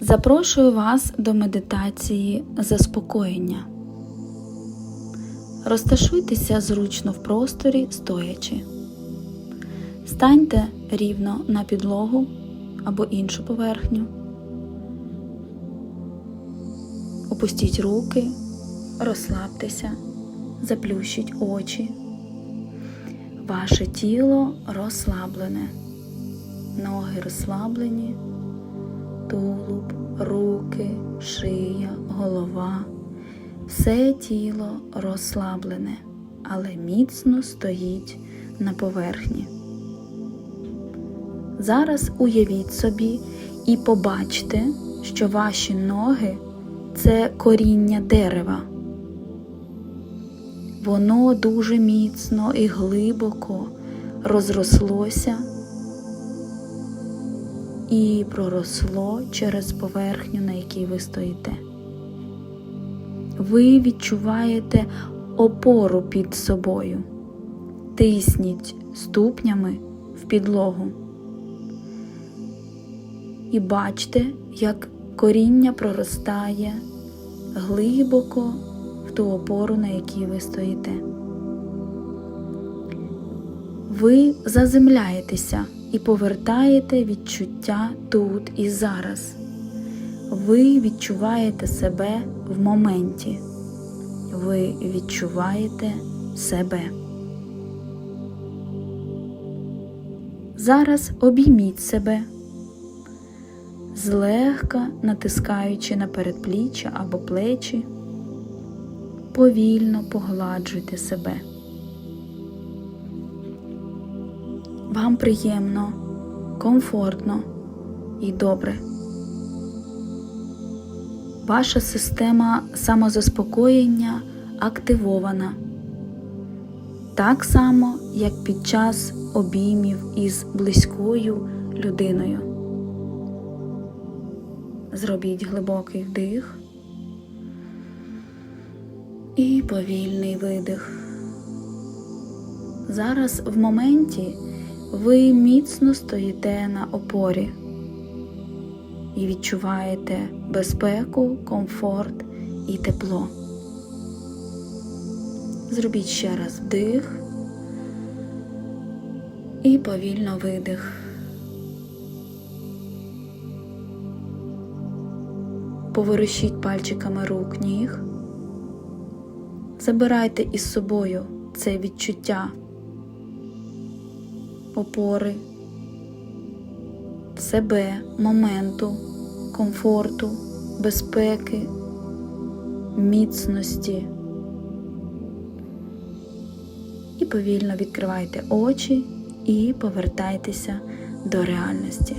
Запрошую вас до медитації заспокоєння. Розташуйтеся зручно в просторі стоячи. Станьте рівно на підлогу або іншу поверхню. Опустіть руки, розслабтеся, заплющіть очі. Ваше тіло розслаблене, ноги розслаблені, тулуб, руки, шия, голова. Все тіло розслаблене, але міцно стоїть на поверхні. Зараз уявіть собі і побачте, що ваші ноги це коріння дерева. Воно дуже міцно і глибоко розрослося і проросло через поверхню, на якій ви стоїте. Ви відчуваєте опору під собою. Тисніть ступнями в підлогу. І бачте, як коріння проростає глибоко в ту опору, на якій ви стоїте. Ви заземляєтеся і повертаєте відчуття тут і зараз. Ви відчуваєте себе в моменті. Ви відчуваєте себе. Зараз обійміть себе, злегка натискаючи на передпліччя або плечі, повільно погладжуйте себе. Вам приємно, комфортно і добре. Ваша система самозаспокоєння активована так само, як під час обіймів із близькою людиною. Зробіть глибокий вдих і повільний видих. Зараз в моменті ви міцно стоїте на опорі і відчуваєте безпеку, комфорт і тепло. Зробіть ще раз вдих і повільно видих. Поворушіть пальчиками рук ніг. Забирайте із собою це відчуття опори, себе, моменту, комфорту, безпеки, міцності. І повільно відкривайте очі і повертайтеся до реальності.